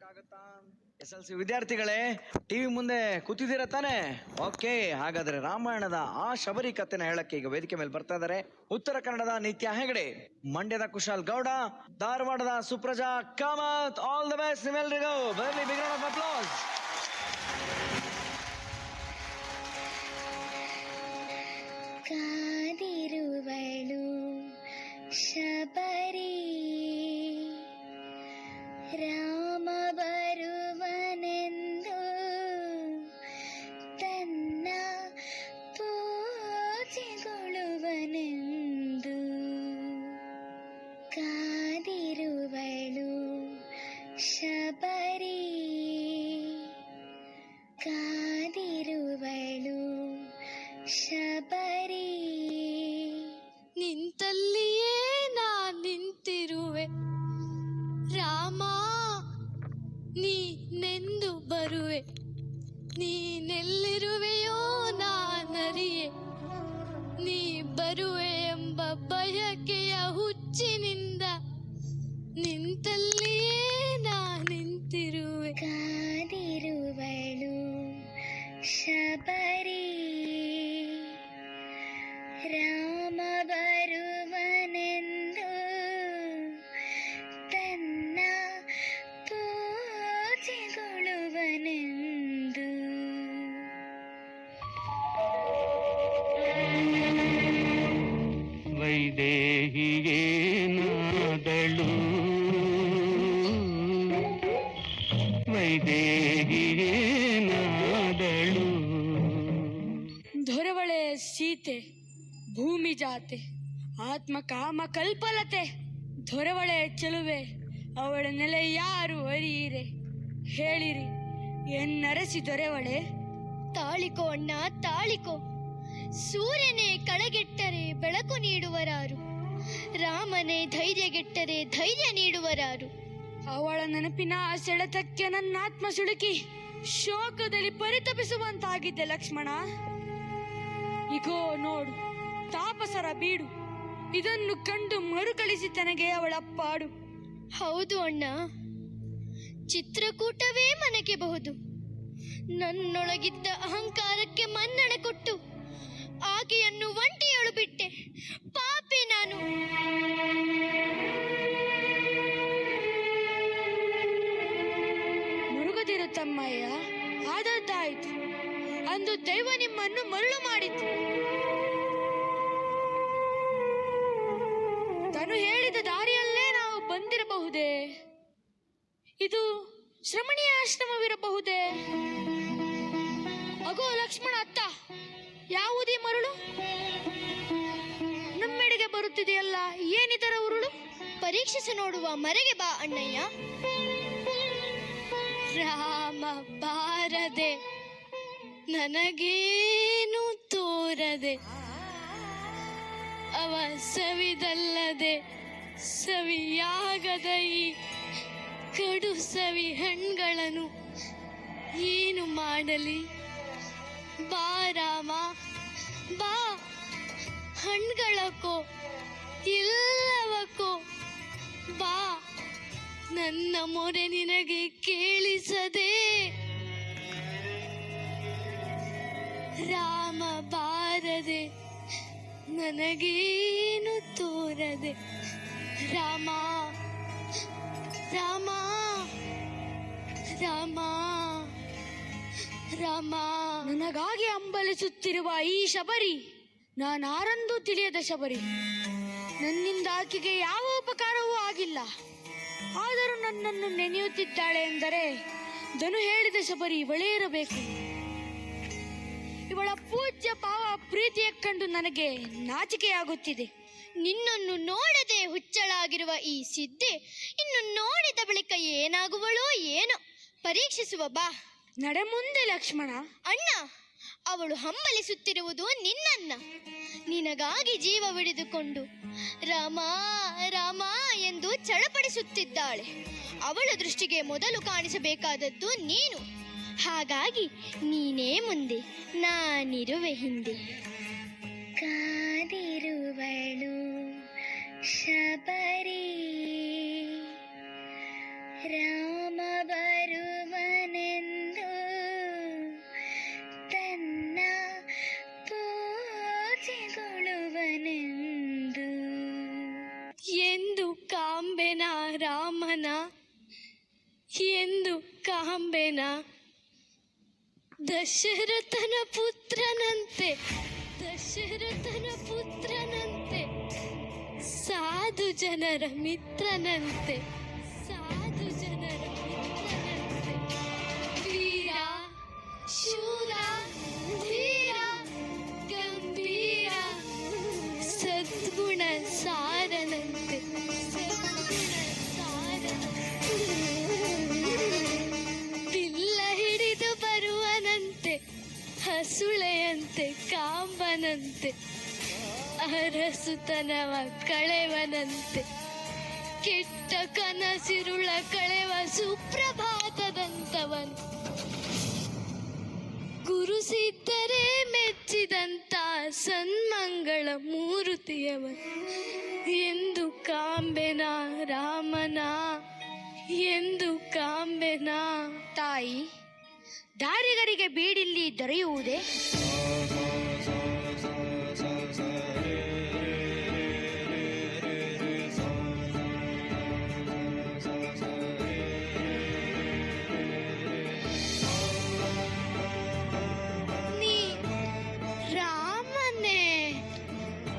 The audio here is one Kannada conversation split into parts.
ಮಾಡಕ್ಕಾಗತ್ತಾ ಎಸ್ ಎಲ್ ಸಿ ವಿದ್ಯಾರ್ಥಿಗಳೇ ಟಿವಿ ಮುಂದೆ ಕೂತಿದ್ದೀರಾ ತಾನೆ? ಓಕೆ ಹಾಗಾದ್ರೆ ರಾಮಾಯಣದ ಆ ಶಬರಿ ಕಥೆನ ಹೇಳಕ್ಕೆ ಈಗ ವೇದಿಕೆ ಮೇಲೆ ಬರ್ತಾ ಇದ್ದಾರೆ. ಉತ್ತರ ಕನ್ನಡದ ನಿತ್ಯ ಹೆಗಡೆ ಮಂಡ್ಯದ ಕುಶಾಲ್ ಗೌಡ ಧಾರವಾಡದ Supraja Kamath all the best ನಿಮ್ಮೆಲ್ರಿಗೂ. ಬರಲಿ ಬಿಗ್ ಆಫ್ ಅಪ್ಲಾಸ್ ಕಾದಿರುವಳು ಶಬರಿ ನೀನೆಂದು ಬರುವೆ ನೀನೆಲ್ಲಿರುವೆಯೋ ನಾನರಿಯೆ. ನೀ ಬರುವೆ ಎಂಬ ಬಯಕೆಯ ಹುಚ್ಚಿನಿಂದ ನಿಂತಲ್ಲಿಯೇ ಆತ್ಮ ಕಾಮ ಕಲ್ಪಲತೆ ದೊರವಳೆ ಚೆಲುವೆ ಅವಳ ನೆಲೆ ಯಾರು ಅರಿಯಿರೆ? ಹೇಳಿರಿ ಎನ್ನರಸಿ ದೊರೆವಳೆ? ತಾಳಿಕೋ ಅಣ್ಣ ತಾಳಿಕೋ. ಸೂರ್ಯನೇ ಕಳಗೆಟ್ಟರೆ ಬೆಳಕು ನೀಡುವರಾರು. ರಾಮನೇ ಧೈರ್ಯಗೆಟ್ಟರೆ ಧೈರ್ಯ ನೀಡುವರಾರು. ಅವಳ ನೆನಪಿನ ಸೆಳೆತಕ್ಕೆ ನನ್ನ ಆತ್ಮ ಸುಳುಕಿ ಶೋಕದಲ್ಲಿ ಪರಿತಪಿಸುವಂತಾಗಿದ್ದೆ ಲಕ್ಷ್ಮಣ. ಇಗೋ ನೋಡು ತಾಪಸರ ಬೀಡು. ಇದನ್ನು ಕಂಡು ಮರುಕಳಿಸಿ ತನಗೆ ಅವಳ ಪಾಡು ಹೌದು ಅಣ್ಣ ಚಿತ್ರಕೂಟವೇ ಮನೆಗೆ ಬಹುದು. ನನ್ನೊಳಗಿದ್ದ ಅಹಂಕಾರಕ್ಕೆ ಮನ್ನಣೆ ಕೊಟ್ಟು ಆಕೆಯನ್ನು ಒಂಟಿಯಳು ಬಿಟ್ಟೆ. ಪಾಪಿ ನಾನು. ಮುರುಗದಿರು ತಮ್ಮಯ್ಯ ಆದದ್ದಾಯಿತು ಅಂದು ದೈವ ನಿಮ್ಮನ್ನು ಮರಳು ಮಾಡಿತು. ತನು ಹೇಳಿದ ದಾರಿಯಲ್ಲೇ ನಾವು ಬಂದಿರಬಹುದೇ? ಇದು ಶ್ರಮಣೀಯ ಆಶ್ರಮವಿರಬಹುದೇ? ಅಗೋ ಲಕ್ಷ್ಮಣ ಅತ್ತ, ಯಾವುದೇ ಮರುಳು? ನಮ್ಮೆಡೆಗೆ ಬರುತ್ತಿದೆಯಲ್ಲ, ಏನಿದರ ಉರುಳು? ಪರೀಕ್ಷಿಸಿ ನೋಡುವ ಮರೆಗೆ ಬಾ ಅಣ್ಣಯ್ಯ. ರಾಮ ಬಾರದೆ, ನನಗೇನು ತೋರದೆ. ಅವ ಸವಿದಲ್ಲದೆ ಸವಿಯಾಗದ ಈ ಕಡು ಸವಿ ಹಣ್ಗಳನ್ನು ಏನು ಮಾಡಲಿ? ಬಾ ರಾಮ, ಬಾ. ಹಣ್ಗಳಕ್ಕೋ ಎಲ್ಲವಕ್ಕೋ ಬಾ. ನನ್ನ ಮೊರೆ ನಿನಗೆ ಕೇಳಿಸದೆ. ರಾಮ ಬಾರದೆ ನನಗೇನು ತೋರದೆ? ರಾಮ ರಾಮ ರಾಮ ರಾಮ. ನನಗಾಗಿ ಅಂಬಲಿಸುತ್ತಿರುವ ಈ ಶಬರಿ ನಾನಾರಂದು ತಿಳಿಯದ ಶಬರಿ. ನನ್ನಿಂದ ಆಕೆಗೆ ಯಾವ ಉಪಕಾರವೂ ಆಗಿಲ್ಲ. ಆದರೂ ನನ್ನನ್ನು ನೆನೆಯುತ್ತಿದ್ದಾಳೆ ಎಂದರೆ, ಧನು ಹೇಳಿದ ಶಬರಿ ಒಳೆಯಿರಬೇಕು ಇವಳ ಪೂಜ್ಯ ಭಾವ ಪ್ರೀತಿಯ ಕಂಡು ನನಗೆ ನಾಚಿಕೆಯಾಗುತ್ತಿದೆ. ನಿನ್ನನ್ನು ನೋಡದೆ ಹುಚ್ಚಳಾಗಿರುವ ಈ ಸಿದ್ಧಿ ಇನ್ನು ನೋಡಿದ ಬಳಿಕ ಏನಾಗುವಳೋ ಏನೋ. ಪರೀಕ್ಷಿಸುವ ಬಾ. ನಡೆ ಮುಂದೆ ಲಕ್ಷ್ಮಣ. ಅಣ್ಣ ಅವಳು ಹಂಬಲಿಸುತ್ತಿರುವುದು ನಿನ್ನನ್ನ. ನಿನಗಾಗಿ ಜೀವ ಹಿಡಿದುಕೊಂಡು ರಾಮ ರಾಮ ಎಂದು ಚಳಪಡಿಸುತ್ತಿದ್ದಾಳೆ. ಅವಳ ದೃಷ್ಟಿಗೆ ಮೊದಲು ಕಾಣಿಸಬೇಕಾದದ್ದು ನೀನು. ಹಾಗಾಗಿ ನೀನೇ ಮುಂದೆ ನಾನಿರುವೆ ಹಿಂದೆ ಕಾದಿರುವಳು ಶಬರಿ ರಾಮ ಬರುವನೆಂದು ತನ್ನ ಪೂಜೆಗೊಳ್ಳುವನೆಂದು ಎಂದು ಕಾಂಬೆನ ರಾಮನ ಎಂದು ಕಾಂಬೆನ ದಶರಥನ ಪುತ್ರನಂತೆ ದಶರಥನ ಪುತ್ರನಂತೆ ಸಾಧು ಜನರ ಮಿತ್ರನಂತೆ ಸಾಧು ಜನರ ಕಾಂಬನಂತೆ ಅರಸುತನವ ಕಳೆವನಂತೆ. ಕೆಟ್ಟ ಕನಸಿರುಳ ಕಳೆವ ಸುಪ್ರಭಾತದಂತವನು. ಗುರುಸಿದ್ದರೆ ಮೆಚ್ಚಿದಂತ ಸನ್ಮಂಗಳ ಮೂರುತಿಯವನು. ಎಂದು ಕಾಂಬೆನ ರಾಮನ, ಎಂದು ಕಾಂಬೆನ ತಾಯಿ, ದಾರಿಗರಿಗೆ ಬೀಡಿಲ್ಲಿ ದೊರೆಯುವುದೇ?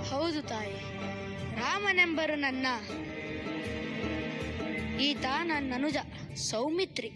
ಹೌದು ತಾಯಿ ರಾಮನೆಂಬರು ನನ್ನ ಈತ ನನ್ನ ಅನುಜ ಸೌಮಿತ್ರಿ.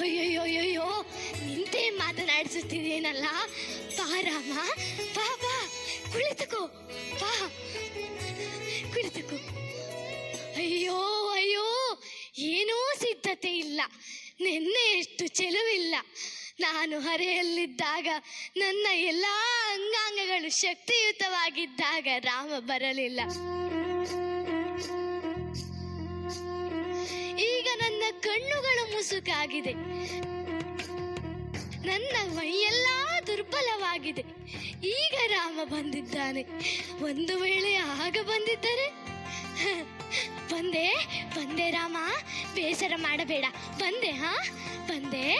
ಅಯ್ಯಯ್ಯೋ ನಿಂತೆ ಮಾತನಾಡಿಸುತ್ತಿದ್ದೇನಲ್ಲ ಬಾ ರಾಮ ಬಾ ಬಾ ಕುಳಿತುಕೋ ಬಾ ಕುಳಿತುಕೋ ಅಯ್ಯೋ ಅಯ್ಯೋ ಏನೂ ಸಿದ್ಧತೆ ಇಲ್ಲ ನಿನ್ನೆಯಷ್ಟು ಚೆಲುವಿಲ್ಲ ನಾನು ಹರೆಯಲ್ಲಿದ್ದಾಗ ನನ್ನ ಎಲ್ಲ ಅಂಗಾಂಗಗಳು ಶಕ್ತಿಯುತವಾಗಿದ್ದಾಗ ರಾಮ ಬರಲಿಲ್ಲ. ಈಗ ನನ್ನ ಕಣ್ಣುಗಳು ಮುಸುಕಾಗಿದೆ. ನನ್ನ ಮೈಯೆಲ್ಲ ದುರ್ಬಲವಾಗಿದೆ. ಈಗ ರಾಮ ಬಂದಿದ್ದಾನೆ. ಒಂದು ವೇಳೆ ಆಗ ಬಂದಿದ್ದರೆ? ಬಂದೆ ಬಂದೆ ರಾಮ. ಬೇಸರ ಮಾಡಬೇಡ. ಬಂದೆ, ಹಾ, ಬಂದೆ.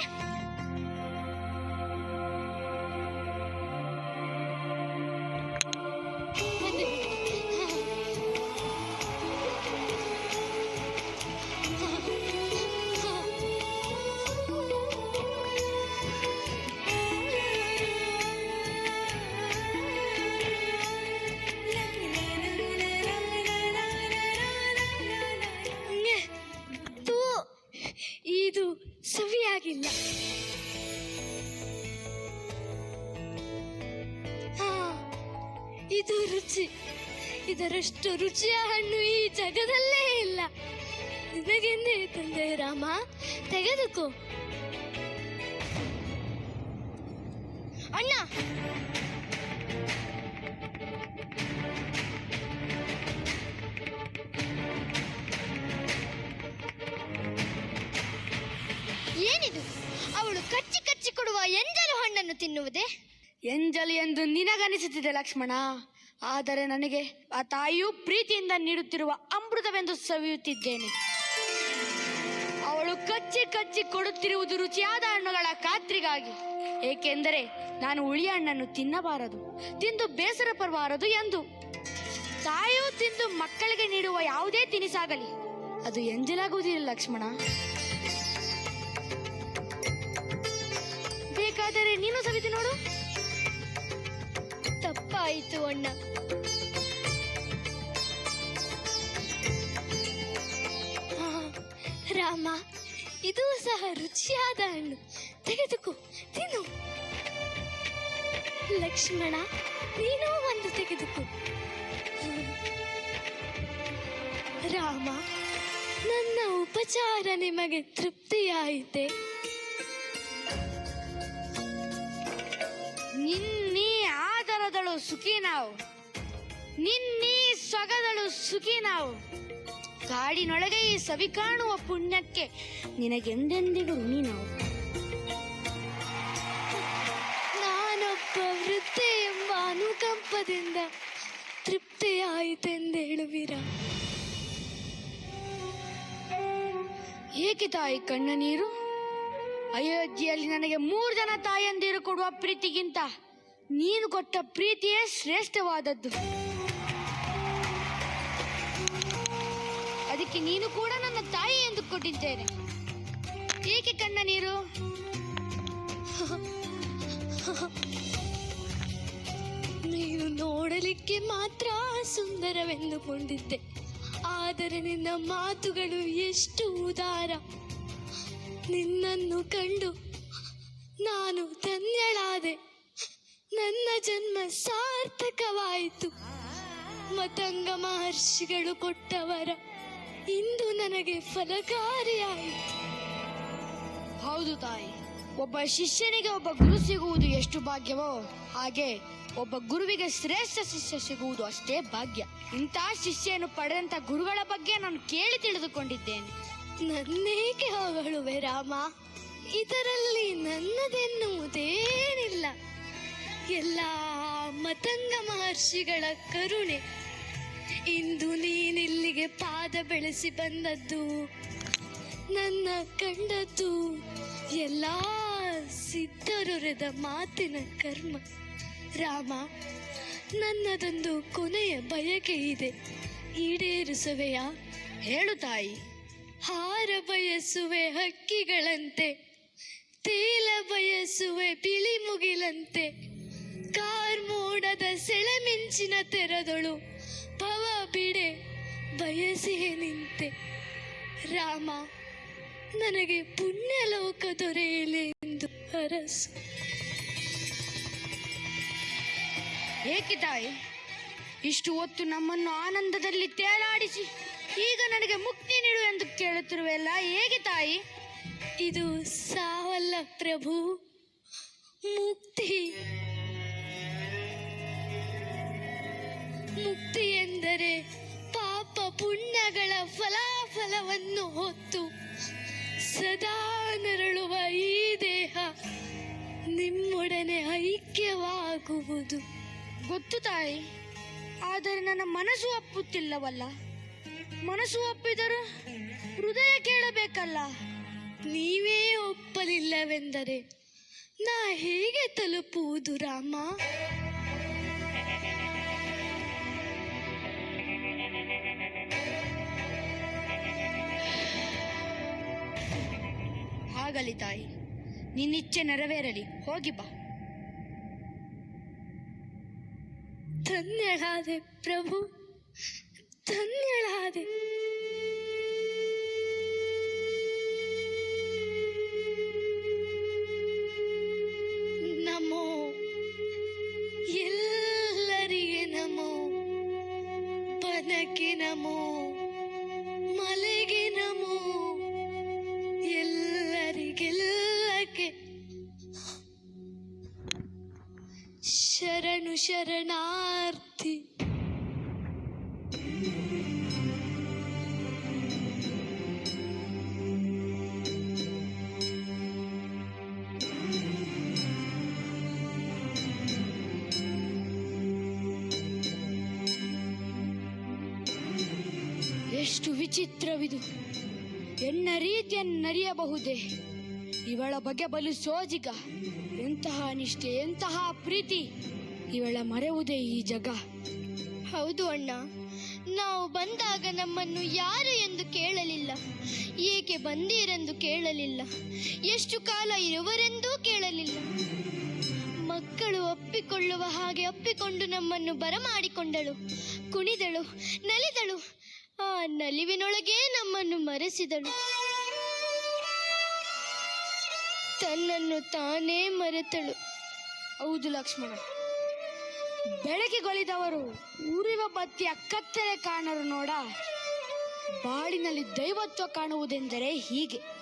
ಇದರಷ್ಟು ರುಚಿಯ ಹಣ್ಣು ಈ ಜಗದಲ್ಲೇ ಇಲ್ಲ. ನಿನಗೆಂದೇ ತಂದೆ ರಾಮ? ತೆಗೆದುಕೋ. ಅಣ್ಣ! ಏನಿದು? ಅವಳು ಕಚ್ಚಿ ಕಚ್ಚಿ ಕೊಡುವ ಎಂಜಲು ಹಣ್ಣನ್ನು ತಿನ್ನುವುದೇ? ಎಂಜಲು ಎಂದು ನಿನಗನಿಸುತ್ತಿದೆ ಲಕ್ಷ್ಮಣ. ಆದರೆ ನನಗೆ ಆ ತಾಯಿಯು ಪ್ರೀತಿಯಿಂದ ನೀಡುತ್ತಿರುವ ಅಮೃತವೆಂದು ಸವಿಯುತ್ತಿದ್ದೇನೆ. ಅವಳು ಕಚ್ಚಿ ಕಚ್ಚಿ ಕೊಡುತ್ತಿರುವುದು ರುಚಿಯಾದ ಹಣ್ಣುಗಳ ಖಾತ್ರಿಗಾಗಿ. ಏಕೆಂದರೆ ನಾನು ಹುಳಿ ಹಣ್ಣನ್ನು ತಿನ್ನಬಾರದು, ತಿಂದು ಬೇಸರ ಪಡಬಾರದು ಎಂದು. ತಾಯಿಯು ತಿಂದು ಮಕ್ಕಳಿಗೆ ನೀಡುವ ಯಾವುದೇ ತಿನಿಸಾಗಲಿ. ಅದು ಎಂಜಲಾಗುವುದಿಲ್ಲ ಲಕ್ಷ್ಮಣ. ಬೇಕಾದರೆ ನೀನು ಸವಿತಿ ನೋಡು. ತಪ್ಪಾಯಿತು ಅಣ್ಣ. ರಾಮ, ಇದು ಸಹ ರುಚಿಯಾದ ಹಣ್ಣು. ತೆಗೆದುಕೋ, ತಿನ್ನು. ಲಕ್ಷ್ಮಣ, ನೀನು ಒಂದು ತೆಗೆದುಕೋ. ರಾಮ, ನನ್ನ ಉಪಚಾರ ನಿಮಗೆ ತೃಪ್ತಿಯಾಯಿತೆ? ಸುಖಿ ನಾವು. ನಿನ್ನೀ ಸೊಗದಳು ಸುಖಿ ನಾವು. ಕಾಡಿನೊಳಗೆ ಈ ಸವಿ ಕಾಣುವ ಪುಣ್ಯಕ್ಕೆ ನಿನಗೆಂದೆಂದಿಗೂ ಋಣಿ ನಾವು. ನಾನೊಬ್ಬ ವೃದ್ಧೆ ಎಂಬ ಅನುಕಂಪದಿಂದ ತೃಪ್ತಿಯಾಯಿತೆಂದೇಳುವಿರ. ಏಕೆ ತಾಯಿ ಕಣ್ಣ ನೀರು? ಅಯೋಧ್ಯೆಯಲ್ಲಿ ನನಗೆ ಮೂರು ಜನ ತಾಯಂದಿರು ಕೊಡುವ ಪ್ರೀತಿಗಿಂತ ನೀನು ಕೊಟ್ಟ ಪ್ರೀತಿಯೇ ಶ್ರೇಷ್ಠವಾದದ್ದು. ಅದಕ್ಕೆ ನೀನು ಕೂಡ ನನ್ನ ತಾಯಿ ಎಂದು ಕೊಟ್ಟಿದ್ದೇನೆ. ಏಕೆ ಕಣ್ಣ ನೀರು? ನೀನು ನೋಡಲಿಕ್ಕೆ ಮಾತ್ರ ಸುಂದರವೆಂದುಕೊಂಡಿದ್ದೆ. ಆದರೆ ನಿನ್ನ ಮಾತುಗಳು ಎಷ್ಟು ಉದಾರ. ನಿನ್ನನ್ನು ಕಂಡು ನಾನು ಧನ್ಯಳಾದೆ. ನನ್ನ ಜನ್ಮ ಸಾರ್ಥಕವಾಯಿತು. ಮತಂಗ ಮಹರ್ಷಿಗಳು ಕೊಟ್ಟವರ ಇಂದು ನನಗೆ ಫಲಕಾರಿಯಾಯಿತು. ಹೌದು ತಾಯಿ, ಒಬ್ಬ ಶಿಷ್ಯನಿಗೆ ಒಬ್ಬ ಗುರು ಸಿಗುವುದು ಎಷ್ಟು ಭಾಗ್ಯವೋ ಹಾಗೆ ಒಬ್ಬ ಗುರುವಿಗೆ ಶ್ರೇಷ್ಠ ಶಿಷ್ಯ ಸಿಗುವುದು ಅಷ್ಟೇ ಭಾಗ್ಯ. ಇಂತಹ ಶಿಷ್ಯನು ಪಡೆದಂತ ಗುರುಗಳ ಬಗ್ಗೆ ನಾನು ಕೇಳಿ ತಿಳಿದುಕೊಂಡಿದ್ದೇನೆ. ನನ್ನೇಕೆ ಹೊಗಳುವೆ ರಾಮ? ಇದರಲ್ಲಿ ನನ್ನದೆನ್ನುವುದೇನಿಲ್ಲ. ಎಲ್ಲ ಮತಂಗ ಮಹರ್ಷಿಗಳ ಕರುಣೆ. ಇಂದು ನೀನಿಲ್ಲಿಗೆ ಪಾದ ಬೆಳೆಸಿ ಬಂದದ್ದು, ನನ್ನ ಕಂಡದ್ದು ಎಲ್ಲ ಸಿದ್ಧರೊರೆದ ಮಾತಿನ ಕರ್ಮ. ರಾಮ, ನನ್ನದೊಂದು ಕೊನೆಯ ಬಯಕೆ ಇದೆ, ಈಡೇರಿಸುವೆಯ? ಹೇಳು ತಾಯಿ. ಹಾರ ಬಯಸುವೆ ಹಕ್ಕಿಗಳಂತೆ, ತೇಲ ಬಯಸುವೆ ಬಿಳಿ ಮುಗಿಲಂತೆ. ಕಾರ್ಮೋಡದ ಸೆಳೆಮಿಂಚಿನ ತೆರದಳು. ಭವ ಬಿಡೆ ಬಯಸಿಯೇ ನಿಂತೆ. ರಾಮ ನನಗೆ ಪುಣ್ಯಲೋಕ ದೊರೆಯಲಿ ಎಂದು ಅರಸು. ಏಕೆ ತಾಯಿ? ಇಷ್ಟು ಹೊತ್ತು ನಮ್ಮನ್ನು ಆನಂದದಲ್ಲಿ ತೇಲಾಡಿಸಿ ಈಗ ನನಗೆ ಮುಕ್ತಿ ನೀಡು ಎಂದು ಕೇಳುತ್ತಿರುವೆಲ್ಲ ಹೇಗೆ ತಾಯಿ? ಇದು ಸಾವಲ್ಲ ಪ್ರಭು ಮುಕ್ತಿ. ಮುಕ್ತಿ ಎಂದರೆ ಪಾಪ ಪುಣ್ಯಗಳ ಫಲಾಫಲವನ್ನು ಹೊತ್ತು ಸದಾ ನರಳುವ ಈ ದೇಹ ನಿಮ್ಮೊಡನೆ ಐಕ್ಯವಾಗುವುದು. ಗೊತ್ತು ತಾಯಿ, ಆದರೆ ನನ್ನ ಮನಸ್ಸು ಒಪ್ಪುತ್ತಿಲ್ಲವಲ್ಲ? ಮನಸ್ಸು ಒಪ್ಪಿದರು ಹೃದಯ ಕೇಳಬೇಕಲ್ಲ? ನೀವೇ ಒಪ್ಪಲಿಲ್ಲವೆಂದರೆ ನಾ ಹೇಗೆ ತಲುಪುವುದು ರಾಮ? ಆಗಲಿ ತಾಯಿ. ನಿನ್ನಿಚ್ಛೆ ನೆರವೇರಲಿ. ಹೋಗಿ ಬಾ. ಧನ್ಯಳಾದೆ ಪ್ರಭು. ಧನ್ಯಳಾದೆ. ಶರಣಾರ್ಥಿ. ಎಷ್ಟು ವಿಚಿತ್ರವಿದು. ಎನ್ನ ರೀತಿಯನ್ನರಿಯಬಹುದೇ ಇವಳ ಬಗೆ ಬಲು ಸೋಜಿಗ. ಎಂತಹ ನಿಷ್ಠೆ ಎಂತಹ ಪ್ರೀತಿ. ಇವಳ ಮರೆಯುವುದೇ ಈ ಜಗ? ಹೌದು ಅಣ್ಣ. ನಾವು ಬಂದಾಗ ನಮ್ಮನ್ನು ಯಾರು ಎಂದು ಕೇಳಲಿಲ್ಲ. ಏಕೆ ಬಂದೀರೆಂದು ಕೇಳಲಿಲ್ಲ. ಎಷ್ಟು ಕಾಲ ಇರುವರೆಂದೂ ಕೇಳಲಿಲ್ಲ. ಮಕ್ಕಳು ಒಪ್ಪಿಕೊಳ್ಳುವ ಹಾಗೆ ಒಪ್ಪಿಕೊಂಡು ನಮ್ಮನ್ನು ಬರಮಾಡಿಕೊಂಡಳು. ಕುಣಿದಳು ನಲಿದಳು. ಆ ನಲಿವಿನೊಳಗೆ ನಮ್ಮನ್ನು ಮರೆಸಿದಳು. ತನ್ನನ್ನು ತಾನೇ ಮರೆತಳು. ಹೌದು ಲಕ್ಷ್ಮಣ. ಬೆಳಕಿಗೊಳಿದವರು ಉರಿವ ಬತ್ತಿ ಅಕ್ಕತ್ತಲೆ ಕಾಣರು ನೋಡ. ಬಾಳಿನಲ್ಲಿ ದೈವತ್ವ ಕಾಣುವುದೆಂದರೆ ಹೀಗೆ.